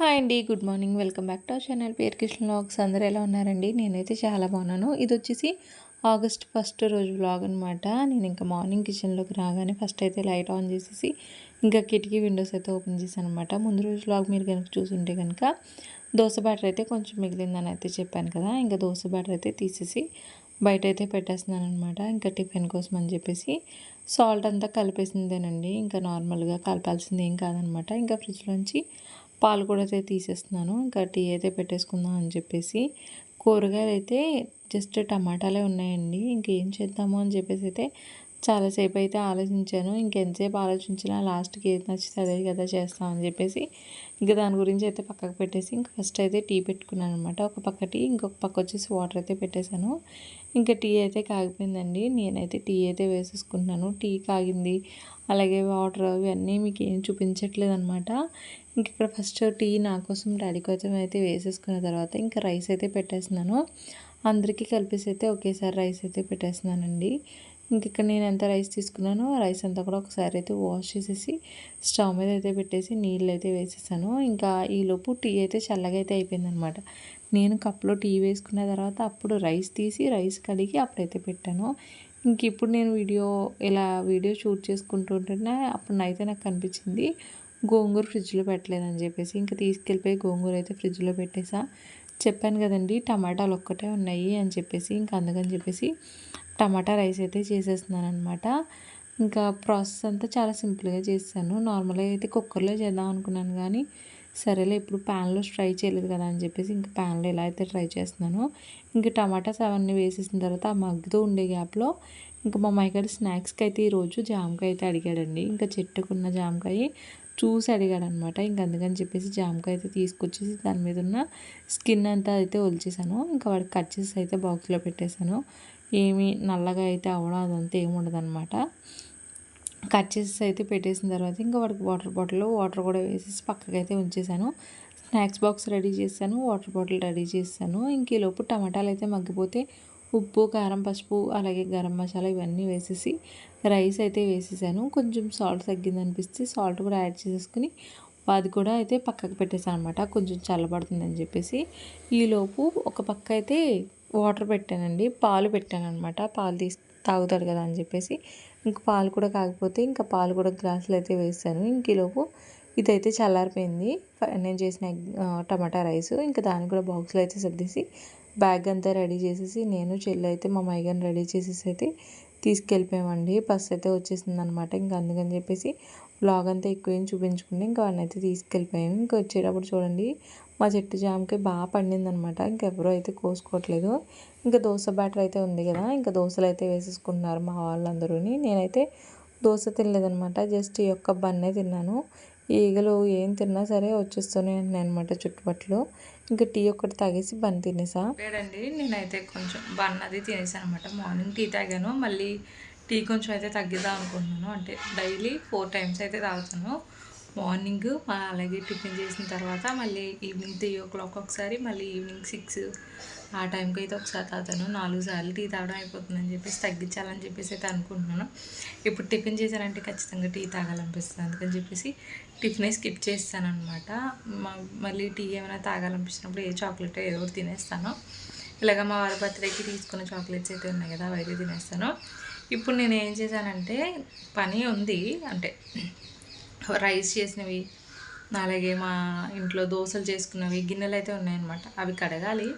Hi అండి good morning welcome back to our channel పేరు Krishna vlogs అందరు ఎలా ఉన్నారండి నేనైతే చాలా బాగున్నాను ఇది వచ్చేసి ఆగస్ట్ ఫస్ట్ రోజు వ్లాగ్ అనమాట నేను ఇంకా మార్నింగ్ కిచెన్లోకి రాగానే ఫస్ట్ అయితే లైట్ ఆన్ చేసేసి ఇంకా కిటికీ విండోస్ అయితే ఓపెన్ చేశాను అనమాట ముందు రోజు బ్లాగ్ మీరు కనుక చూసుంటే కనుక దోశ బ్యాటర్ అయితే కొంచెం మిగిలిందని అయితే చెప్పాను కదా ఇంకా దోశ బ్యాటర్ అయితే తీసేసి బయట అయితే పెట్టేస్తున్నాను అనమాట ఇంకా టిఫిన్ కోసం అని చెప్పేసి సాల్ట్ అంతా కలిపేసిందేనండి ఇంకా నార్మల్గా కలపాల్సింది ఏం కాదనమాట ఇంకా ఫ్రిడ్జ్లోంచి పాలు కూడా అయితే తీసేస్తున్నాను ఇంకా టీ అయితే పెట్టేసుకుందాం అని చెప్పేసి కూరగాయలు అయితే జస్ట్ టమాటాలే ఉన్నాయండి ఇంకేం చేద్దాము అని చెప్పేసి అయితే చాలాసేపు అయితే ఆలోచించాను ఇంకెంతసేపు ఆలోచించినా లాస్ట్కి ఏది నచ్చితే అదే కదా చేస్తామని చెప్పేసి ఇంకా దాని గురించి అయితే పక్కకు పెట్టేసి ఇంకా ఫస్ట్ అయితే టీ పెట్టుకున్నాను అనమాట ఒక పక్క టీ ఇంకొక పక్క వచ్చేసి వాటర్ అయితే పెట్టేశాను ఇంకా టీ అయితే కాగిపోయిందండి నేనైతే టీ అయితే వేసేసుకుంటున్నాను టీ కాగింది అలాగే వాటర్ ఇవన్నీ మీకు ఏం చూపించట్లేదు అనమాట ఇంక ఇక్కడ ఫస్ట్ టీ నా కోసం డాడీ కోసం అయితే వేసేసుకున్న తర్వాత ఇంకా రైస్ అయితే పెట్టేస్తున్నాను అందరికీ కలిపేసి అయితే ఒకేసారి రైస్ అయితే పెట్టేస్తున్నానండి ఇంక ఇక్కడ నేను ఎంత రైస్ తీసుకున్నానో రైస్ అంతా కూడా ఒకసారి అయితే వాష్ చేసేసి స్టవ్ మీద అయితే పెట్టేసి నీళ్ళు అయితే వేసేసాను ఇంకా ఈలోపు టీ అయితే చల్లగా అయితే అయిపోయిందనమాట నేను కప్లో టీ వేసుకున్న తర్వాత అప్పుడు రైస్ తీసి రైస్ కడిగి అప్పుడైతే పెట్టాను ఇంక ఇప్పుడు నేను వీడియో ఇలా వీడియో షూట్ చేసుకుంటుంటున్నా అప్పుడు అయితే నాకు కనిపించింది గోంగూర ఫ్రిడ్జ్లో పెట్టలేదని చెప్పేసి ఇంకా తీసుకెళ్ళిపోయి గోంగూర అయితే ఫ్రిడ్జ్లో పెట్టేసా చెప్పాను కదండి టమాటాలు ఒక్కటే ఉన్నాయి అని చెప్పేసి ఇంక అందుకని చెప్పేసి టమాటా రైస్ అయితే చేసేస్తున్నాను అనమాట ఇంకా ప్రాసెస్ అంతా చాలా సింపుల్గా చేశాను నార్మల్గా అయితే కుక్కర్లో చేద్దాం అనుకున్నాను కానీ సరేలే ఇప్పుడు ప్యాన్లో ఫ్రై చేయలేదు కదా అని చెప్పేసి ఇంకా ప్యాన్లో ఎలా అయితే ట్రై చేస్తున్నానో ఇంకా టమాటాస్ అవన్నీ వేసేసిన తర్వాత ఆ మగ్గుతూ ఉండే గ్యాప్లో ఇంకా మా గారు స్నాక్స్కి అయితే ఈరోజు జామకాయ అయితే అడిగాడండి ఇంకా చెట్టుకున్న జామకాయ చూసి అడిగాడు అనమాట ఇంక అందుకని చెప్పేసి జామకాయ అయితే తీసుకొచ్చేసి దాని మీద ఉన్న స్కిన్ అంతా అయితే ఒలిచేసాను ఇంకా వాడికి కట్ చేసి అయితే బాక్స్లో పెట్టేశాను ఏమి నల్లగా అయితే అవడం అదంతా ఏమి ఉండదు కట్ చేసి అయితే పెట్టేసిన తర్వాత ఇంకా వాడికి వాటర్ బాటిల్ వాటర్ కూడా వేసేసి పక్కకైతే ఉంచేసాను స్నాక్స్ బాక్స్ రెడీ చేశాను వాటర్ బాటిల్ రెడీ చేస్తాను ఇంక ఈలోపు టమాటాలు అయితే మగ్గిపోతే ఉప్పు కారం పసుపు అలాగే గరం మసాలా ఇవన్నీ వేసేసి రైస్ అయితే వేసేసాను కొంచెం సాల్ట్ తగ్గింది అనిపిస్తే సాల్ట్ కూడా యాడ్ చేసేసుకుని అది కూడా అయితే పక్కకు పెట్టేసాను అనమాట కొంచెం చల్లబడుతుందని చెప్పేసి ఈలోపు ఒక పక్క అయితే వాటర్ పెట్టానండి పాలు పెట్టాను అనమాట పాలు తీసి తాగుతాడు కదా అని చెప్పేసి ఇంకా పాలు కూడా కాకపోతే ఇంకా పాలు కూడా గ్లాసులు అయితే ఇంక ఇంకలోపు ఇదైతే చల్లారిపోయింది నేను చేసిన టమాటా రైస్ ఇంకా దాన్ని కూడా బాక్స్లో అయితే సర్దేసి బ్యాగ్ అంతా రెడీ చేసేసి నేను చెల్లి అయితే మా మైగాని రెడీ చేసేసి అయితే తీసుకెళ్ళిపోయామండి బస్ అయితే వచ్చేసింది అనమాట ఇంకా అందుకని చెప్పేసి బ్లాగ్ అంతా ఎక్కువ ఏం చూపించుకుంటే ఇంకా వాడిని అయితే తీసుకెళ్ళిపోయాము ఇంకా వచ్చేటప్పుడు చూడండి మా చెట్టు జామకాయ బాగా పండిందనమాట ఇంకెవరూ అయితే కోసుకోవట్లేదు ఇంకా దోశ బ్యాటర్ అయితే ఉంది కదా ఇంకా దోశలు అయితే వేసేసుకుంటున్నారు మా వాళ్ళందరూ నేనైతే దోశ తినలేదనమాట జస్ట్ ఈ యొక్క బన్నే తిన్నాను ఈగలు ఏం తిన్నా సరే వచ్చేస్తూనే ఉన్నాయి అనమాట చుట్టుపట్లు ఇంకా టీ ఒక్కటి తాగేసి బన్ తినేసా లేదండి నేనైతే కొంచెం బన్ అది తినేసాను అనమాట మార్నింగ్ టీ తాగాను మళ్ళీ టీ కొంచెం అయితే తగ్గిద్దాం అనుకుంటున్నాను అంటే డైలీ ఫోర్ టైమ్స్ అయితే తాగుతాను మార్నింగ్ అలాగే టిఫిన్ చేసిన తర్వాత మళ్ళీ ఈవినింగ్ త్రీ ఓ క్లాక్ ఒకసారి మళ్ళీ ఈవినింగ్ సిక్స్ ఆ టైంకి అయితే ఒకసారి తాగుతాను నాలుగు సార్లు టీ తాగడం అయిపోతుందని చెప్పేసి తగ్గించాలని చెప్పేసి అయితే అనుకుంటున్నాను ఇప్పుడు టిఫిన్ చేశానంటే ఖచ్చితంగా టీ తాగాలనిపిస్తుంది అందుకని చెప్పేసి టిఫిన్ స్కిప్ చేస్తానమాట మళ్ళీ టీ ఏమైనా తాగాలనిపించినప్పుడు ఏ చాక్లెట్ ఏదో ఒకటి తినేస్తాను ఇలాగ మా వారి బర్త్డేకి తీసుకున్న చాక్లెట్స్ అయితే ఉన్నాయి కదా అవైతే తినేస్తాను ఇప్పుడు నేను ఏం చేశానంటే పని ఉంది అంటే రైస్ చేసినవి అలాగే మా ఇంట్లో దోశలు చేసుకున్నవి గిన్నెలు అయితే ఉన్నాయన్నమాట అవి కడగాలి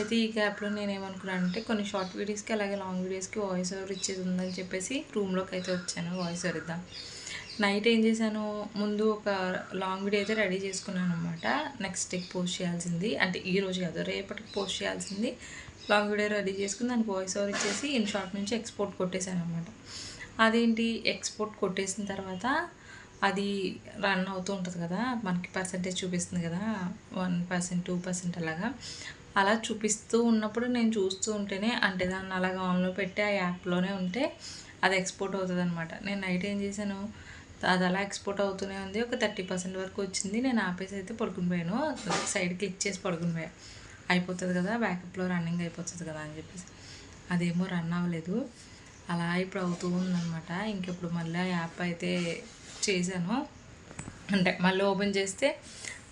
అయితే ఈ గ్యాప్లో నేను ఏమనుకున్నాను అంటే కొన్ని షార్ట్ వీడియోస్కి అలాగే లాంగ్ వీడియోస్కి వాయిస్ ఓవర్ ఇచ్చేది ఉందని చెప్పేసి రూమ్లోకి అయితే వచ్చాను వాయిస్ ఓవర్ ఇద్దాం నైట్ ఏం చేశాను ముందు ఒక లాంగ్ వీడియో అయితే రెడీ చేసుకున్నాను అనమాట నెక్స్ట్ డేకి పోస్ట్ చేయాల్సింది అంటే ఈ రోజు కాదు రేపటికి పోస్ట్ చేయాల్సింది లాంగ్ వీడియో రెడీ చేసుకుని దానికి వాయిస్ ఓవర్ ఇచ్చేసి ఇన్ షార్ట్ నుంచి ఎక్స్పోర్ట్ కొట్టేశాను అనమాట అదేంటి ఎక్స్పోర్ట్ కొట్టేసిన తర్వాత అది రన్ అవుతూ ఉంటుంది కదా మనకి పర్సంటేజ్ చూపిస్తుంది కదా వన్ పర్సెంట్ టూ పర్సెంట్ అలాగా అలా చూపిస్తూ ఉన్నప్పుడు నేను చూస్తూ ఉంటేనే అంటే దాన్ని అలాగ ఆన్లో పెట్టి ఆ యాప్లోనే ఉంటే అది ఎక్స్పోర్ట్ అవుతుంది అనమాట నేను నైట్ ఏం చేశాను అది అలా ఎక్స్పోర్ట్ అవుతూనే ఉంది ఒక థర్టీ పర్సెంట్ వరకు వచ్చింది నేను ఆపేసి అయితే పడుకుని పోయాను సైడ్ క్లిక్ చేసి పడుకుని పోయా అయిపోతుంది కదా బ్యాకప్లో రన్నింగ్ అయిపోతుంది కదా అని చెప్పేసి అదేమో రన్ అవ్వలేదు అలా ఇప్పుడు అవుతూ ఉందనమాట ఇంకెప్పుడు మళ్ళీ ఆ యాప్ అయితే చేశాను అంటే మళ్ళీ ఓపెన్ చేస్తే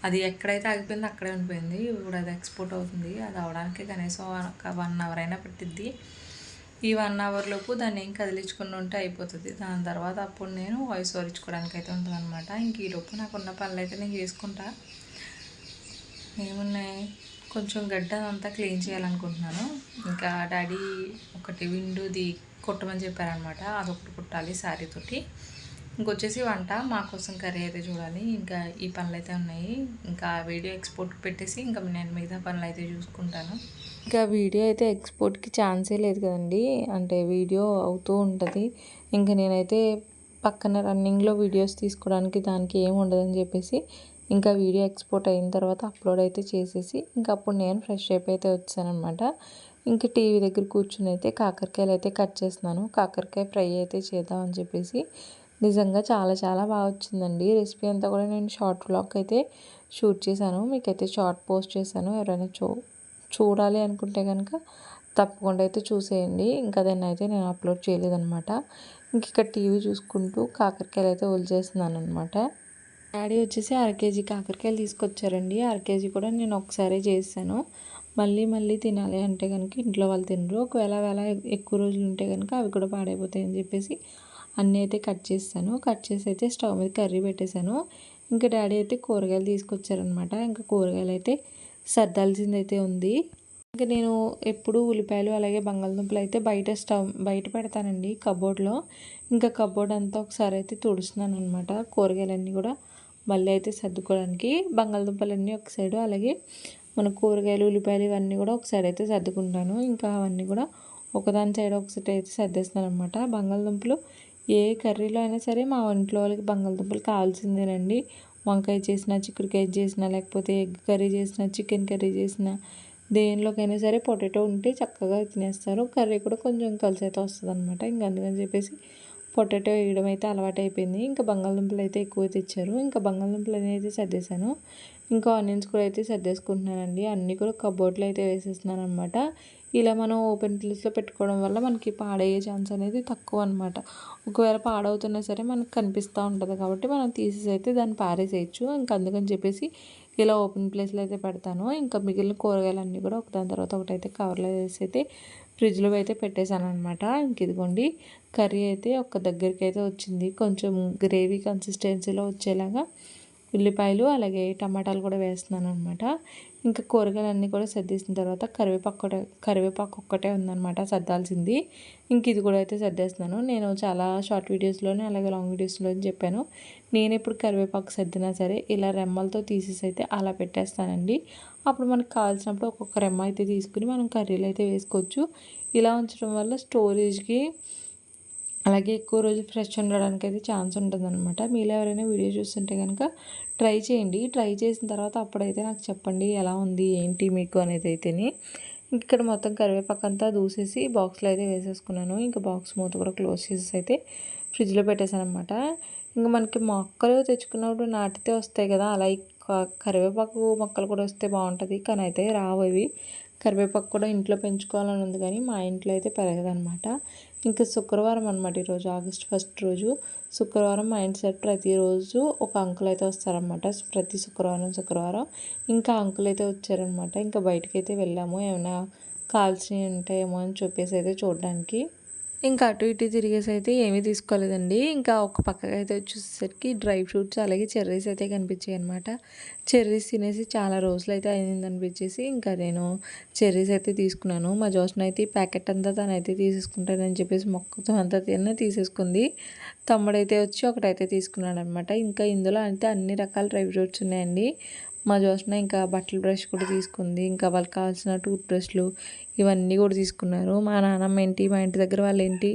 అది ఎక్కడైతే ఆగిపోయిందో అక్కడే ఉండిపోయింది ఇప్పుడు అది ఎక్స్పోర్ట్ అవుతుంది అది అవడానికి కనీసం ఒక వన్ అవర్ అయినా పెట్టిద్ది ఈ వన్ అవర్లోపు దాన్ని ఏం కదిలించుకుని ఉంటే అయిపోతుంది దాని తర్వాత అప్పుడు నేను వాయిస్ ఓవర్ ఇచ్చుకోవడానికి అయితే ఉంటుంది అనమాట ఇంక ఈలోపు నాకున్న పనులు అయితే నేను చేసుకుంటా ఏమున్నాయి కొంచెం గడ్డ అంతా క్లీన్ చేయాలనుకుంటున్నాను ఇంకా డాడీ ఒకటి విండోది కుట్టమని చెప్పారనమాట అదొకటి కుట్టాలి శారీతోటి ఇంకొచ్చేసి వంట మా కోసం కర్రీ అయితే చూడాలి ఇంకా ఈ పనులు అయితే ఉన్నాయి ఇంకా వీడియో ఎక్స్పోర్ట్ పెట్టేసి ఇంకా నేను మిగతా పనులు అయితే చూసుకుంటాను ఇంకా వీడియో అయితే ఎక్స్పోర్ట్కి ఛాన్సే లేదు కదండి అంటే వీడియో అవుతూ ఉంటుంది ఇంకా నేనైతే పక్కన రన్నింగ్లో వీడియోస్ తీసుకోవడానికి దానికి ఏమి ఉండదని చెప్పేసి ఇంకా వీడియో ఎక్స్పోర్ట్ అయిన తర్వాత అప్లోడ్ అయితే చేసేసి ఇంకా అప్పుడు నేను ఫ్రెష్ షేప్ అయితే వచ్చానమాట ఇంకా టీవీ దగ్గర కూర్చుని అయితే కాకరకాయలు అయితే కట్ చేస్తున్నాను కాకరకాయ ఫ్రై అయితే చేద్దామని చెప్పేసి నిజంగా చాలా చాలా బాగా వచ్చిందండి రెసిపీ అంతా కూడా నేను షార్ట్ వ్లాగ్ అయితే షూట్ చేశాను మీకైతే షార్ట్ పోస్ట్ చేశాను ఎవరైనా చూ చూడాలి అనుకుంటే కనుక తప్పకుండా అయితే చూసేయండి ఇంకా దాన్ని అయితే నేను అప్లోడ్ చేయలేదనమాట ఇంక ఇక్కడ టీవీ చూసుకుంటూ కాకరకాయలు అయితే వదిలేస్తున్నాను అనమాట డాడీ వచ్చేసి కేజీ కాకరకాయలు తీసుకొచ్చారండి కేజీ కూడా నేను ఒకసారి చేశాను మళ్ళీ మళ్ళీ తినాలి అంటే కనుక ఇంట్లో వాళ్ళు తినరు ఒకవేళ వేళ ఎక్కువ రోజులు ఉంటే కనుక అవి కూడా పాడైపోతాయని చెప్పేసి అన్నీ అయితే కట్ చేస్తాను కట్ చేసి అయితే స్టవ్ మీద కర్రీ పెట్టేశాను ఇంకా డాడీ అయితే కూరగాయలు తీసుకొచ్చారనమాట ఇంకా కూరగాయలు అయితే సర్దాల్సిందైతే ఉంది ఇంకా నేను ఎప్పుడు ఉల్లిపాయలు అలాగే బంగాళదుంపలు అయితే బయట స్టవ్ బయట పెడతానండి కబోర్డ్లో ఇంకా కబోర్డ్ అంతా ఒకసారి అయితే తుడుస్తున్నాను అనమాట కూరగాయలన్నీ కూడా మళ్ళీ అయితే సర్దుకోవడానికి బంగాళదుంపలన్నీ ఒక సైడు అలాగే మన కూరగాయలు ఉల్లిపాయలు ఇవన్నీ కూడా ఒకసారి అయితే సర్దుకుంటాను ఇంకా అవన్నీ కూడా ఒకదాని సైడ్ ఒకసారి అయితే సర్దేస్తున్నాను అనమాట బంగాళదుంపలు ఏ కర్రీలో అయినా సరే మా ఇంట్లో వాళ్ళకి బంగాళదుంపలు కావాల్సిందేనండి వంకాయ చేసిన చిక్కుడుకాయ చేసిన లేకపోతే ఎగ్ కర్రీ చేసిన చికెన్ కర్రీ చేసిన దేనిలోకైనా సరే పొటాటో ఉంటే చక్కగా తినేస్తారు కర్రీ కూడా కొంచెం కలిసి అయితే వస్తుంది అనమాట ఇంక అందుకని చెప్పేసి పొటాటో వేయడం అయితే అలవాటు అయిపోయింది ఇంకా బంగాళదుంపలు అయితే ఎక్కువ తెచ్చారు ఇంకా బంగాళదుంపలు అయితే సర్దేశాను ఇంకా ఆనియన్స్ కూడా అయితే సర్దేసుకుంటున్నానండి అన్నీ కూడా కబోర్డ్లో అయితే వేసేస్తున్నాను అనమాట ఇలా మనం ఓపెన్ ప్లేస్లో పెట్టుకోవడం వల్ల మనకి పాడయ్యే ఛాన్స్ అనేది తక్కువ అనమాట ఒకవేళ పాడవుతున్నా సరే మనకు కనిపిస్తూ ఉంటుంది కాబట్టి మనం తీసేసి అయితే దాన్ని పారేసేయచ్చు ఇంకా అందుకని చెప్పేసి ఇలా ఓపెన్ ప్లేస్లో అయితే పెడతాను ఇంకా మిగిలిన కూరగాయలన్నీ కూడా ఒకదాని తర్వాత ఒకటైతే కవర్లో వేసి అయితే ఫ్రిడ్జ్లో అయితే పెట్టేశాను అనమాట ఇంక ఇదిగోండి కర్రీ అయితే ఒక దగ్గరికి అయితే వచ్చింది కొంచెం గ్రేవీ కన్సిస్టెన్సీలో వచ్చేలాగా ఉల్లిపాయలు అలాగే టమాటాలు కూడా వేస్తున్నాను అనమాట ఇంకా కూరగాయలన్నీ కూడా సర్దేసిన తర్వాత కరివేపాకు ఒకటే కరివేపాకు ఒక్కటే ఉందనమాట సర్దాల్సింది ఇంక ఇది కూడా అయితే సర్దేస్తున్నాను నేను చాలా షార్ట్ వీడియోస్లోనే అలాగే లాంగ్ వీడియోస్లో చెప్పాను నేను ఎప్పుడు కరివేపాకు సర్దినా సరే ఇలా రెమ్మలతో తీసేసి అయితే అలా పెట్టేస్తానండి అప్పుడు మనకు కావాల్సినప్పుడు ఒక్కొక్క రెమ్మ అయితే తీసుకుని మనం కర్రీలు అయితే వేసుకోవచ్చు ఇలా ఉంచడం వల్ల స్టోరేజ్కి అలాగే ఎక్కువ రోజులు ఫ్రెష్ ఉండడానికి అయితే ఛాన్స్ ఉంటుందన్నమాట మీలో ఎవరైనా వీడియో చూస్తుంటే కనుక ట్రై చేయండి ట్రై చేసిన తర్వాత అప్పుడైతే నాకు చెప్పండి ఎలా ఉంది ఏంటి మీకు అనేది అయితే ఇక్కడ మొత్తం కరివేపాకు అంతా దూసేసి బాక్స్లో అయితే వేసేసుకున్నాను ఇంకా బాక్స్ మూత కూడా క్లోజ్ చేసేసి అయితే ఫ్రిడ్జ్లో పెట్టేశాను అనమాట ఇంకా మనకి మొక్కలు తెచ్చుకున్నప్పుడు నాటితే వస్తాయి కదా అలా కరివేపాకు మొక్కలు కూడా వస్తే బాగుంటుంది కానీ అయితే రావు అవి కరివేపాకు కూడా ఇంట్లో పెంచుకోవాలని ఉంది కానీ మా ఇంట్లో అయితే పెరగదనమాట ఇంకా శుక్రవారం అనమాట ఈరోజు ఆగస్ట్ ఫస్ట్ రోజు శుక్రవారం మైండ్ సెట్ ప్రతిరోజు ఒక అంకుల్ అయితే వస్తారనమాట ప్రతి శుక్రవారం శుక్రవారం ఇంకా అంకుల్ అయితే వచ్చారనమాట ఇంకా బయటకైతే వెళ్ళాము ఏమైనా కావాల్సినవి ఉంటాయేమో అని చెప్పేసి అయితే చూడడానికి ఇంకా అటు ఇటు తిరిగేసి అయితే ఏమీ తీసుకోలేదండి ఇంకా ఒక పక్కకి అయితే వచ్చేసరికి డ్రై ఫ్రూట్స్ అలాగే చెర్రీస్ అయితే కనిపించాయి అనమాట చెర్రీస్ తినేసి చాలా రోజులు అయితే అయింది అనిపించేసి ఇంకా నేను చెర్రీస్ అయితే తీసుకున్నాను మా జోషన్ అయితే ప్యాకెట్ అంతా అయితే తీసేసుకుంటానని చెప్పేసి మొక్కతో అంతా తిన్న తీసేసుకుంది తమ్ముడైతే వచ్చి ఒకటైతే తీసుకున్నాడు అనమాట ఇంకా ఇందులో అంటే అన్ని రకాల డ్రై ఫ్రూట్స్ ఉన్నాయండి మా జోష్న ఇంకా బట్టల బ్రష్ కూడా తీసుకుంది ఇంకా వాళ్ళకి కావాల్సిన టూత్ బ్రష్లు ఇవన్నీ కూడా తీసుకున్నారు మా నాన్నమ్మ ఏంటి మా ఇంటి దగ్గర వాళ్ళు ఏంటి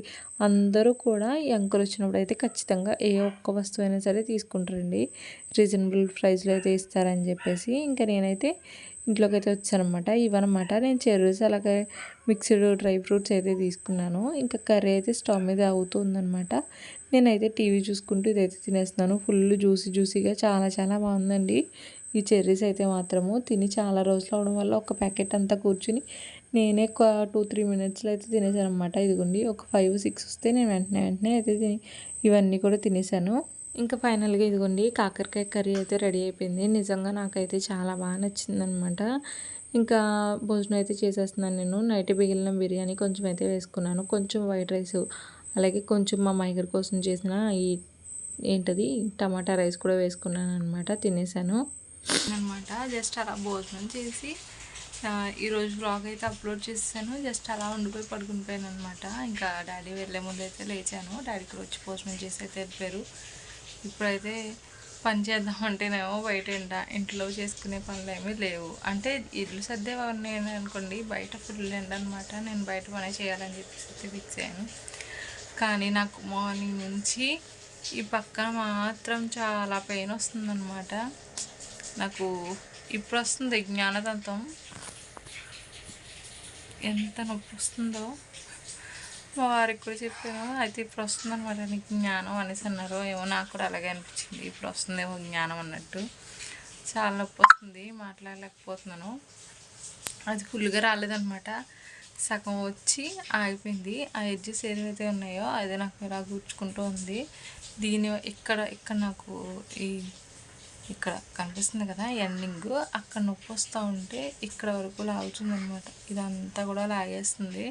అందరూ కూడా ఈ అంకుల్ వచ్చినప్పుడు అయితే ఖచ్చితంగా ఏ ఒక్క వస్తువు అయినా సరే తీసుకుంటారండి రీజనబుల్ ప్రైస్లో అయితే ఇస్తారని చెప్పేసి ఇంకా నేనైతే ఇంట్లోకి అయితే వచ్చానమాట ఇవన్నమాట నేను చెరువుస్ అలాగే మిక్స్డ్ డ్రై ఫ్రూట్స్ అయితే తీసుకున్నాను ఇంకా కర్రీ అయితే స్టవ్ మీద అవుతుందనమాట నేనైతే టీవీ చూసుకుంటూ ఇదైతే తినేస్తున్నాను ఫుల్ జ్యూసీ జ్యూసీగా చాలా చాలా బాగుందండి ఈ చెర్రీస్ అయితే మాత్రము తిని చాలా రోజులు అవడం వల్ల ఒక ప్యాకెట్ అంతా కూర్చుని నేనే ఒక టూ త్రీ మినిట్స్లో అయితే తినేసాను అనమాట ఇదిగోండి ఒక ఫైవ్ సిక్స్ వస్తే నేను వెంటనే వెంటనే అయితే తిని ఇవన్నీ కూడా తినేసాను ఇంకా ఫైనల్గా ఇదిగోండి కాకరకాయ కర్రీ అయితే రెడీ అయిపోయింది నిజంగా నాకైతే చాలా బాగా నచ్చిందనమాట ఇంకా భోజనం అయితే చేసేస్తున్నాను నేను నైట్ మిగిలిన బిర్యానీ కొంచెం అయితే వేసుకున్నాను కొంచెం వైట్ రైస్ అలాగే కొంచెం మా మైగర్ కోసం చేసిన ఈ ఏంటది టమాటా రైస్ కూడా వేసుకున్నాను అనమాట తినేసాను అనమాట జస్ట్ అలా భోజనం చేసి ఈరోజు బ్లాగ్ అయితే అప్లోడ్ చేస్తాను జస్ట్ అలా ఉండిపోయి పడుకునిపోయాను అనమాట ఇంకా డాడీ వెళ్ళే ముందు అయితే లేచాను డాడీకి వచ్చి భోజనం చేసి అయితే వెళ్ళిపోయారు ఇప్పుడైతే పని చేద్దామంటేనేమో బయట ఎండ ఇంట్లో చేసుకునే పనులు ఏమీ లేవు అంటే ఇల్లు సర్దే ఉన్నాయని అనుకోండి బయట ఫుల్ ఎండనమాట నేను బయట పనే చేయాలని చెప్పేసి అయితే ఫిక్స్ అయ్యాను కానీ నాకు మార్నింగ్ నుంచి ఈ పక్కన మాత్రం చాలా పెయిన్ వస్తుందన్నమాట నాకు ఇప్పుడు వస్తుంది జ్ఞానదంతం ఎంత నొప్పి వస్తుందో మా వారికి కూడా చెప్పాను అయితే ఇప్పుడు వస్తుంది అనమాట నీకు జ్ఞానం అనేసి అన్నారు ఏమో నాకు కూడా అలాగే అనిపించింది ఇప్పుడు వస్తుందేమో జ్ఞానం అన్నట్టు చాలా నొప్పి వస్తుంది మాట్లాడలేకపోతున్నాను అది ఫుల్గా రాలేదనమాట సగం వచ్చి ఆగిపోయింది ఆ ఎడ్జెస్ ఏదైతే ఉన్నాయో అది నాకు ఇలా గుచ్చుకుంటూ ఉంది దీని ఇక్కడ ఇక్కడ నాకు ఈ ఇక్కడ కనిపిస్తుంది కదా ఎండింగ్ అక్కడ నొప్పి వస్తూ ఉంటే ఇక్కడ వరకు లాగుతుందనమాట ఇదంతా కూడా లాగేస్తుంది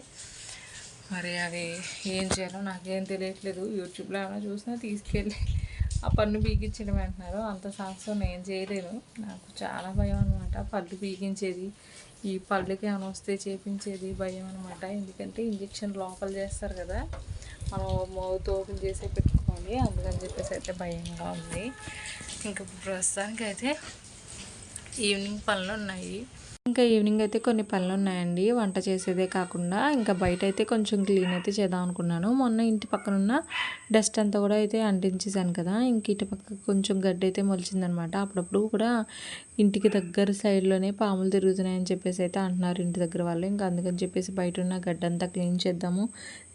మరి అది ఏం చేయాలో నాకేం తెలియట్లేదు యూట్యూబ్లో ఏమైనా చూసినా తీసుకెళ్ళి ఆ పన్ను బీగించడం అంటున్నారు అంత సాహసం నేను చేయలేను నాకు చాలా భయం అనమాట పళ్ళు బీగించేది ఈ పళ్ళుకి ఏమైనా వస్తే చేపించేది భయం అనమాట ఎందుకంటే ఇంజక్షన్ లోపల చేస్తారు కదా మనం మౌత్ ఓపెన్ చేసే పెట్టి ఉంది అందుకని చెప్పేసి అయితే భయంగా ఉంది ఇంకా ప్రస్తుతానికి అయితే ఈవినింగ్ పనులు ఉన్నాయి ఇంకా ఈవినింగ్ అయితే కొన్ని పనులు ఉన్నాయండి వంట చేసేదే కాకుండా ఇంకా బయట అయితే కొంచెం క్లీన్ అయితే చేద్దాం అనుకున్నాను మొన్న ఇంటి పక్కన ఉన్న డస్ట్ అంతా కూడా అయితే అంటించేసాను కదా ఇంక ఇటు పక్క కొంచెం గడ్డి అయితే మొలిచిందనమాట అప్పుడప్పుడు కూడా ఇంటికి దగ్గర సైడ్లోనే పాములు తిరుగుతున్నాయని చెప్పేసి అయితే అంటున్నారు ఇంటి దగ్గర వాళ్ళు ఇంకా అందుకని చెప్పేసి బయట ఉన్న గడ్డంతా క్లీన్ చేద్దాము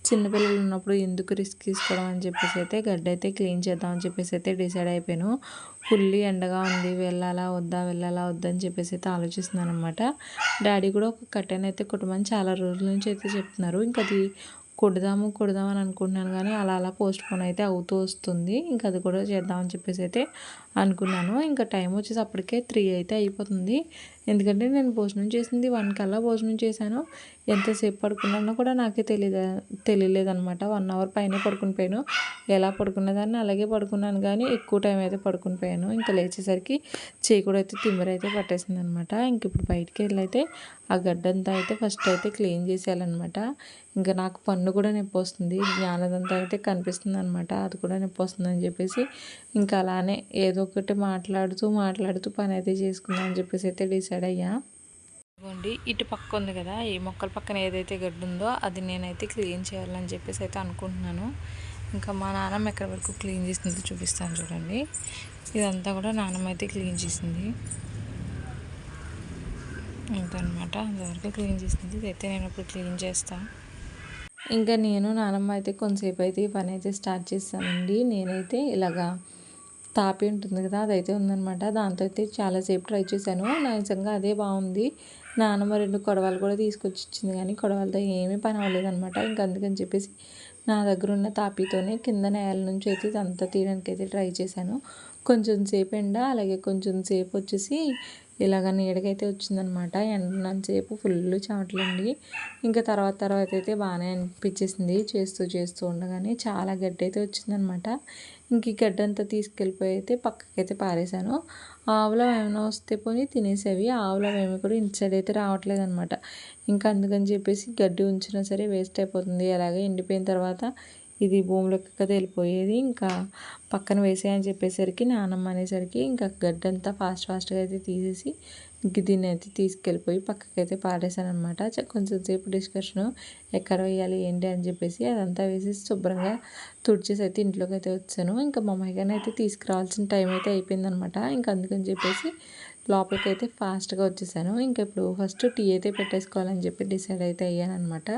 చిన్నపిల్లలు ఉన్నప్పుడు ఎందుకు రిస్క్ తీసుకోవడం అని చెప్పేసి అయితే గడ్డి అయితే క్లీన్ చేద్దాం అని చెప్పేసి అయితే డిసైడ్ అయిపోయాను ఫుల్లీ ఎండగా ఉంది వెళ్ళాలా వద్దా వెళ్ళాలా వద్దా అని చెప్పేసి అయితే ఆలోచిస్తున్నాను అనమాట డాడీ కూడా ఒక కట్టెన్ అయితే కుటుంబం చాలా రోజుల నుంచి అయితే చెప్తున్నారు ఇంకా అది కొడదాము కొడదామని అనుకుంటున్నాను కానీ అలా అలా పోస్ట్ పోన్ అయితే అవుతూ వస్తుంది ఇంకా అది కూడా చేద్దామని చెప్పేసి అయితే అనుకున్నాను ఇంకా టైం వచ్చేసి అప్పటికే త్రీ అయితే అయిపోతుంది ఎందుకంటే నేను భోజనం చేసింది వన్ కల్లా భోజనం చేశాను ఎంతసేపు పడుకున్నానో కూడా నాకే తెలియదు తెలియలేదనమాట వన్ అవర్ పైన పడుకుని పోయాను ఎలా పడుకున్నదాన్ని అలాగే పడుకున్నాను కానీ ఎక్కువ టైం అయితే పడుకుని పోయాను ఇంకా లేచేసరికి కూడా అయితే తిమ్మిరైతే పట్టేసింది అనమాట ఇంక ఇప్పుడు బయటికి వెళ్ళైతే ఆ గడ్డంతా అయితే ఫస్ట్ అయితే క్లీన్ చేసేయాలన్నమాట ఇంకా నాకు పన్ను కూడా నొప్పి వస్తుంది జ్ఞానదంతా అయితే కనిపిస్తుంది అనమాట అది కూడా నొప్పి వస్తుందని చెప్పేసి ఇంకా అలానే ఏదో ఒకటి మాట్లాడుతూ మాట్లాడుతూ పని అయితే చేసుకుందాం అని చెప్పేసి అయితే డిసైడ్ అయ్యా ఇదిగోండి ఇటు పక్క ఉంది కదా ఈ మొక్కల పక్కన ఏదైతే గడ్డి ఉందో అది నేనైతే క్లీన్ చేయాలని చెప్పేసి అయితే అనుకుంటున్నాను ఇంకా మా నాన్నమ్మ ఎక్కడి వరకు క్లీన్ చేసిందో చూపిస్తాను చూడండి ఇదంతా కూడా నాన్నమ్మ అయితే క్లీన్ చేసింది ఇంకనమాట అంతవరకు క్లీన్ చేసింది ఇదైతే నేను ఇప్పుడు క్లీన్ చేస్తాను ఇంకా నేను నానమ్మ అయితే కొంతసేపు అయితే ఈ పని అయితే స్టార్ట్ చేస్తానండి నేనైతే ఇలాగా తాపి ఉంటుంది కదా అదైతే ఉందనమాట దాంతో అయితే చాలాసేపు ట్రై చేశాను నా నిజంగా అదే బాగుంది నాన్నమ్మ రెండు కొడవలు కూడా తీసుకొచ్చి ఇచ్చింది కానీ కొడవలతో ఏమీ పని అవ్వలేదనమాట ఇంక అందుకని చెప్పేసి నా దగ్గర ఉన్న తాపితోనే కింద నేల నుంచి అయితే ఇదంతా తీయడానికి అయితే ట్రై చేశాను కొంచెం సేపు ఎండ అలాగే కొంచెం సేపు వచ్చేసి ఇలాగ నీడకైతే వచ్చిందనమాట సేపు ఫుల్ చెమటలండి ఇంకా తర్వాత తర్వాత అయితే బాగానే అనిపించేసింది చేస్తూ చేస్తూ ఉండగానే చాలా గడ్డి అయితే వచ్చిందనమాట ఇంక ఈ గడ్డంతా తీసుకెళ్ళిపోయి అయితే పక్కకైతే పారేశాను ఆవుల ఏమైనా వస్తే పోనీ తినేసేవి ఆవుల మేము కూడా ఇన్సైడ్ అయితే రావట్లేదు అనమాట ఇంకా అందుకని చెప్పేసి గడ్డి ఉంచినా సరే వేస్ట్ అయిపోతుంది అలాగే ఎండిపోయిన తర్వాత ఇది భూమిలోకి కదా వెళ్ళిపోయేది ఇంకా పక్కన వేసేయని చెప్పేసరికి నానమ్మ అనేసరికి ఇంకా గడ్డంతా ఫాస్ట్ ఫాస్ట్గా అయితే తీసేసి ఇంక దీన్ని అయితే తీసుకెళ్ళిపోయి పక్కకైతే పారేశాను అనమాట కొంచెం సేపు డిస్కషను ఎక్కడ వేయాలి ఏంటి అని చెప్పేసి అదంతా వేసి శుభ్రంగా తుడిచేసి అయితే ఇంట్లోకి అయితే వచ్చాను ఇంకా మా అమ్మాయిగానే అయితే తీసుకురావాల్సిన టైం అయితే అయిపోయిందనమాట ఇంకా అందుకని చెప్పేసి లోపలికి అయితే ఫాస్ట్గా వచ్చేసాను ఇంకా ఇప్పుడు ఫస్ట్ టీ అయితే పెట్టేసుకోవాలని చెప్పి డిసైడ్ అయితే అయ్యాను అనమాట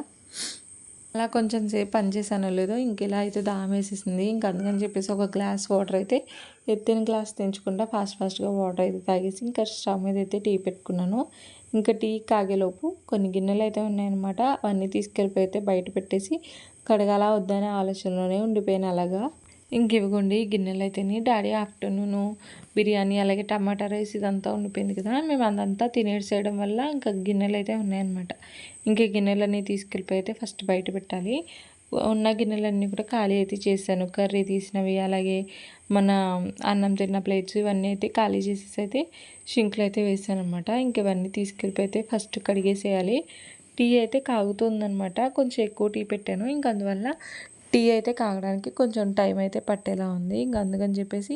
అలా కొంచెం సేపు లేదు లేదో ఇంకెలా అయితే దామేసేసింది ఇంక అందుకని చెప్పేసి ఒక గ్లాస్ వాటర్ అయితే ఎత్తిన గ్లాస్ తెంచుకుంటా ఫాస్ట్ ఫాస్ట్గా వాటర్ అయితే తాగేసి ఇంకా స్టవ్ మీద అయితే టీ పెట్టుకున్నాను ఇంకా టీ కాగేలోపు కొన్ని గిన్నెలు అయితే ఉన్నాయన్నమాట అవన్నీ తీసుకెళ్ళిపోయి అయితే బయట పెట్టేసి కడగాల వద్దనే ఆలోచనలోనే ఉండిపోయాను అలాగా ఇంక ఇవ్వండి గిన్నెలు అయితేనే డాడీ ఆఫ్టర్నూన్ బిర్యానీ అలాగే టమాటా రైస్ ఇదంతా ఉండిపోయింది కదా మేము అదంతా తినేసేయడం వల్ల ఇంకా గిన్నెలు అయితే ఉన్నాయన్నమాట ఇంకా గిన్నెలన్నీ తీసుకెళ్ళిపోయి అయితే ఫస్ట్ బయట పెట్టాలి ఉన్న గిన్నెలన్నీ కూడా ఖాళీ అయితే చేశాను కర్రీ తీసినవి అలాగే మన అన్నం తిన్న ప్లేట్స్ ఇవన్నీ అయితే ఖాళీ చేసేసి అయితే షింక్లు అయితే వేసాను అనమాట ఇంకవన్నీ తీసుకెళ్ళిపోయి అయితే ఫస్ట్ కడిగేసేయాలి టీ అయితే కాగుతుందనమాట కొంచెం ఎక్కువ టీ పెట్టాను ఇంక అందువల్ల టీ అయితే కాగడానికి కొంచెం టైం అయితే పట్టేలా ఉంది ఇంకా అందుకని చెప్పేసి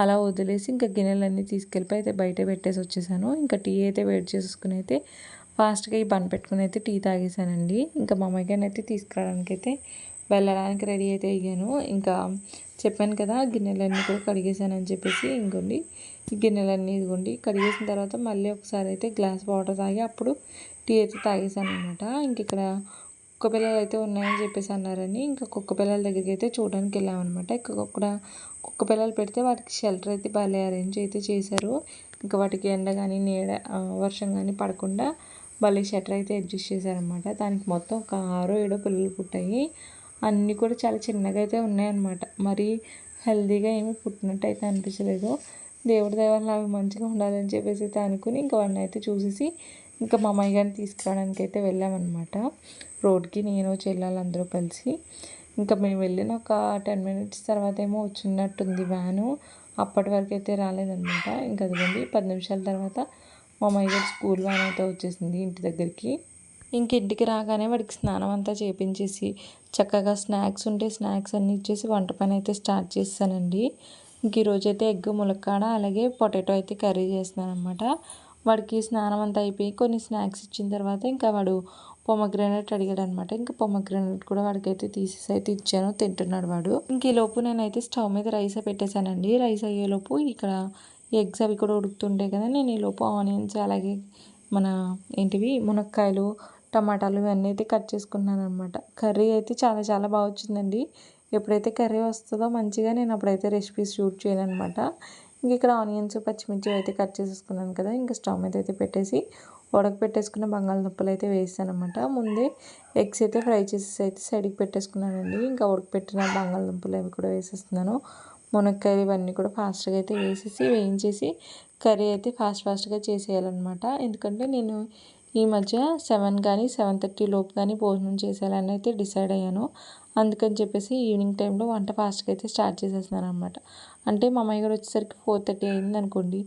అలా వదిలేసి ఇంకా గిన్నెలన్నీ తీసుకెళ్ళిపోయి అయితే బయట పెట్టేసి వచ్చేసాను ఇంకా టీ అయితే వెయిట్ చేసుకుని అయితే ఫాస్ట్గా ఈ బన్ పెట్టుకుని అయితే టీ తాగేసానండి ఇంకా మా అమ్మగారిని అయితే తీసుకురావడానికి అయితే వెళ్ళడానికి రెడీ అయితే అయ్యాను ఇంకా చెప్పాను కదా గిన్నెలన్నీ కూడా అని చెప్పేసి ఇంకోండి ఈ గిన్నెలన్నీ ఇదిగోండి కడిగేసిన తర్వాత మళ్ళీ ఒకసారి అయితే గ్లాస్ వాటర్ తాగి అప్పుడు టీ అయితే తాగేసాను అనమాట ఇంక ఇక్కడ కుక్క పిల్లలు అయితే ఉన్నాయని చెప్పేసి అన్నారని ఇంకా కుక్క పిల్లల దగ్గరికి అయితే చూడడానికి వెళ్ళామన్నమాట ఇక్కడ కుక్క పిల్లలు పెడితే వాటికి షెల్టర్ అయితే భలే అరేంజ్ అయితే చేశారు ఇంకా వాటికి ఎండ కానీ నీడ వర్షం కానీ పడకుండా భలే షెటర్ అయితే అడ్జస్ట్ చేశారనమాట దానికి మొత్తం ఒక ఆరో ఏడో పిల్లలు పుట్టాయి అన్నీ కూడా చాలా చిన్నగా అయితే ఉన్నాయన్నమాట మరి హెల్దీగా ఏమీ పుట్టినట్టు అయితే అనిపించలేదు దేవుడి దయవల్ల అవి మంచిగా ఉండాలని చెప్పేసి అయితే అనుకుని ఇంకా వాడిని అయితే చూసేసి ఇంకా మా అమ్మాయి గారిని తీసుకురావడానికి అయితే వెళ్ళామన్నమాట రోడ్కి నేను చెల్లెలందరూ కలిసి ఇంకా మేము వెళ్ళిన ఒక టెన్ మినిట్స్ తర్వాత ఏమో వచ్చినట్టుంది వ్యాను అప్పటి వరకు అయితే రాలేదనమాట ఇంకా అదిగోండి పది నిమిషాల తర్వాత మా అమ్మాయి గారి స్కూల్ వ్యాన్ అయితే వచ్చేసింది ఇంటి దగ్గరికి ఇంక ఇంటికి రాగానే వాడికి స్నానం అంతా చేపించేసి చక్కగా స్నాక్స్ ఉంటే స్నాక్స్ అన్నీ ఇచ్చేసి వంట పని అయితే స్టార్ట్ చేస్తానండి ఇంక ఈరోజైతే ఎగ్ ములక్కాడ అలాగే పొటాటో అయితే కర్రీ చేస్తున్నాను అనమాట వాడికి స్నానం అంతా అయిపోయి కొన్ని స్నాక్స్ ఇచ్చిన తర్వాత ఇంకా వాడు పొమగ్రనేట్ అడిగాడు అనమాట ఇంకా పొమగ్రనేట్ కూడా వాడికైతే తీసేసి అయితే ఇచ్చాను తింటున్నాడు వాడు ఇంక ఈ లోపు నేనైతే స్టవ్ మీద రైస్ పెట్టేశానండి రైస్ అయ్యేలోపు ఇక్కడ ఎగ్స్ అవి కూడా ఉడుకుతుంటాయి కదా నేను ఈ లోపు ఆనియన్స్ అలాగే మన ఏంటివి మునక్కాయలు టమాటాలు ఇవన్నీ అయితే కట్ చేసుకున్నాను అనమాట కర్రీ అయితే చాలా చాలా బాగా వచ్చిందండి ఎప్పుడైతే కర్రీ వస్తుందో మంచిగా నేను అప్పుడైతే రెసిపీస్ షూట్ చేయను అనమాట ఇంక ఇక్కడ ఆనియన్స్ పచ్చిమిర్చి అయితే కట్ చేసేసుకున్నాను కదా ఇంకా స్టవ్ మీద అయితే పెట్టేసి ఉడకపెట్టేసుకున్న బంగాళదుంపలు అయితే వేసాను అనమాట ముందే ఎగ్స్ అయితే ఫ్రై చేసేసి అయితే సైడ్కి పెట్టేసుకున్నానండి ఇంకా ఉడకపెట్టిన బంగాళదుంపలు అవి కూడా వేసేస్తున్నాను మునక్కాయలు ఇవన్నీ కూడా ఫాస్ట్గా అయితే వేసేసి వేయించేసి కర్రీ అయితే ఫాస్ట్ ఫాస్ట్గా చేసేయాలన్నమాట ఎందుకంటే నేను ఈ మధ్య సెవెన్ కానీ సెవెన్ థర్టీ లోపు కానీ భోజనం చేసేయాలని అయితే డిసైడ్ అయ్యాను అందుకని చెప్పేసి ఈవినింగ్ టైంలో వంట ఫాస్ట్గా అయితే స్టార్ట్ చేసేస్తున్నాను అనమాట అంటే మా అమ్మాయి గారు వచ్చేసరికి ఫోర్ థర్టీ అయింది అనుకోండి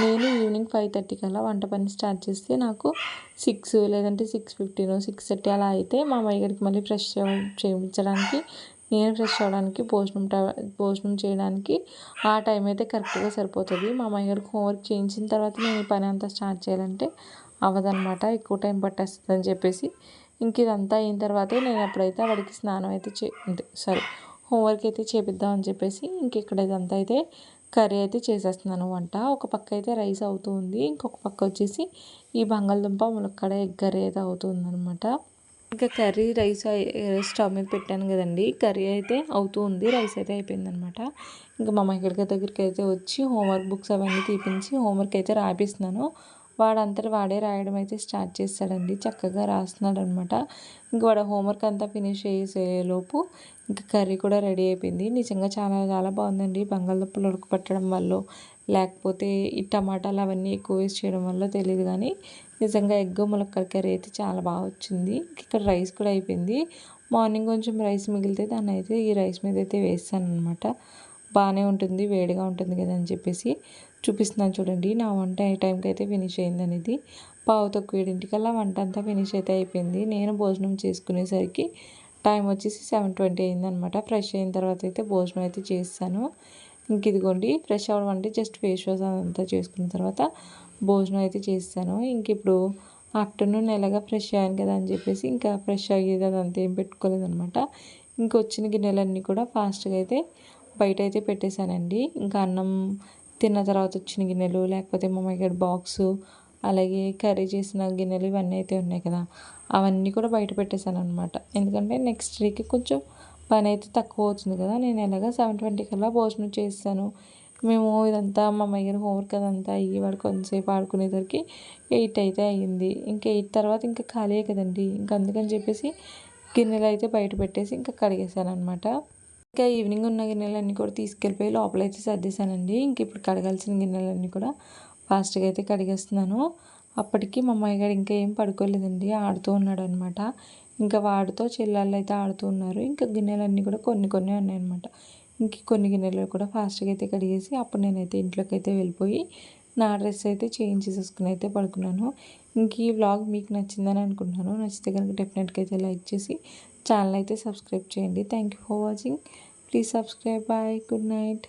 నేను ఈవినింగ్ ఫైవ్ థర్టీ కల్లా వంట పని స్టార్ట్ చేస్తే నాకు సిక్స్ లేదంటే సిక్స్ ఫిఫ్టీన్ సిక్స్ థర్టీ అలా అయితే మా అమ్మాయి గారికి మళ్ళీ ఫ్రెష్ చేయించడానికి నేను ఫ్రెష్ అవ్వడానికి భోజనం భోజనం చేయడానికి ఆ టైం అయితే కరెక్ట్గా సరిపోతుంది మా అమ్మాయి గారికి హోంవర్క్ చేయించిన తర్వాత నేను ఈ పని అంతా స్టార్ట్ చేయాలంటే అవ్వదనమాట ఎక్కువ టైం పట్టేస్తుంది అని చెప్పేసి ఇంక ఇదంతా అయిన తర్వాత నేను అప్పుడైతే వాడికి స్నానం అయితే చే సారీ హోంవర్క్ అయితే చేపిద్దామని చెప్పేసి ఇంక ఇక్కడ ఇదంతా అయితే కర్రీ అయితే చేసేస్తున్నాను వంట ఒక పక్క అయితే రైస్ అవుతుంది ఇంకొక పక్క వచ్చేసి ఈ బంగాళదుంప ములక్కడ ఎగ్ కర్రీ అయితే అవుతుంది అనమాట ఇంకా కర్రీ రైస్ స్టవ్ మీద పెట్టాను కదండి కర్రీ అయితే అవుతుంది రైస్ అయితే అయిపోయిందనమాట ఇంకా మా మహిళ దగ్గరికి అయితే వచ్చి హోంవర్క్ బుక్స్ అవన్నీ తీపించి హోంవర్క్ అయితే రాపిస్తున్నాను వాడంతా వాడే రాయడం అయితే స్టార్ట్ చేస్తాడండి చక్కగా రాస్తున్నాడు అనమాట ఇంక వాడు హోంవర్క్ అంతా ఫినిష్ చేసేలోపు ఇంకా కర్రీ కూడా రెడీ అయిపోయింది నిజంగా చాలా చాలా బాగుందండి బంగాళదుంపలు ఉడకపెట్టడం వల్ల లేకపోతే ఈ టమాటాలు అవన్నీ ఎక్కువ వేసి చేయడం వల్ల తెలియదు కానీ నిజంగా ఎగ్ ములక్కడ కర్రీ అయితే చాలా బాగా వచ్చింది ఇక్కడ రైస్ కూడా అయిపోయింది మార్నింగ్ కొంచెం రైస్ మిగిలితే దాన్ని అయితే ఈ రైస్ మీద అయితే వేస్తాను అనమాట బాగానే ఉంటుంది వేడిగా ఉంటుంది కదా అని చెప్పేసి చూపిస్తున్నాను చూడండి నా వంట ఏ టైంకి అయితే ఫినిష్ అయింది అనేది పావు తక్కువ వంట అంతా ఫినిష్ అయితే అయిపోయింది నేను భోజనం చేసుకునేసరికి టైం వచ్చేసి సెవెన్ ట్వంటీ అయిందనమాట ఫ్రెష్ అయిన తర్వాత అయితే భోజనం అయితే చేస్తాను ఇంక ఇదిగోండి ఫ్రెష్ అవ్వడం అంటే జస్ట్ ఫేస్ వాష్ అదంతా చేసుకున్న తర్వాత భోజనం అయితే చేస్తాను ఇంక ఇప్పుడు ఆఫ్టర్నూన్ ఎలాగా ఫ్రెష్ అయ్యాను కదా అని చెప్పేసి ఇంకా ఫ్రెష్ అయ్యేది అదంతా ఏం పెట్టుకోలేదనమాట వచ్చిన గిన్నెలన్నీ కూడా ఫాస్ట్గా అయితే బయట అయితే పెట్టేశానండి ఇంకా అన్నం తిన్న తర్వాత వచ్చిన గిన్నెలు లేకపోతే మా దగ్గర బాక్సు అలాగే కర్రీ చేసిన గిన్నెలు ఇవన్నీ అయితే ఉన్నాయి కదా అవన్నీ కూడా బయట పెట్టేశాను అనమాట ఎందుకంటే నెక్స్ట్ డేకి కొంచెం పని అయితే తక్కువ అవుతుంది కదా నేను ఎలాగ సెవెన్ ట్వంటీ కల్లా భోజనం చేస్తాను మేము ఇదంతా మా దగ్గర హోంవర్క్ అదంతా అయ్యి వాడు కొంతసేపు ఆడుకునేసరికి ఎయిట్ అయితే అయ్యింది ఇంకా ఎయిట్ తర్వాత ఇంకా ఖాళీ కదండి ఇంకా అందుకని చెప్పేసి గిన్నెలు అయితే బయట పెట్టేసి ఇంకా కడిగేసాను అనమాట ఇంకా ఈవినింగ్ ఉన్న గిన్నెలన్నీ కూడా తీసుకెళ్ళిపోయి లోపలైతే సర్దేశానండి ఇంక ఇప్పుడు కడగాల్సిన గిన్నెలన్నీ కూడా ఫాస్ట్గా అయితే కడిగేస్తున్నాను అప్పటికి మా అమ్మాయి గారు ఇంకా ఏం పడుకోలేదండి ఆడుతూ ఉన్నాడు అనమాట ఇంకా వాడితో చెల్లెళ్ళు అయితే ఆడుతూ ఉన్నారు ఇంకా గిన్నెలన్నీ కూడా కొన్ని కొన్ని ఉన్నాయన్నమాట ఇంక కొన్ని గిన్నెలు కూడా ఫాస్ట్గా అయితే కడిగేసి అప్పుడు నేనైతే ఇంట్లోకి అయితే వెళ్ళిపోయి నా డ్రెస్ అయితే చేంజ్ చేసుకుని అయితే పడుకున్నాను ఇంక ఈ వ్లాగ్ మీకు నచ్చిందని అనుకుంటున్నాను నచ్చితే కనుక డెఫినెట్గా అయితే లైక్ చేసి channel, like, subscribe cheyandi. Thank you for watching. Please subscribe. Bye. Good night.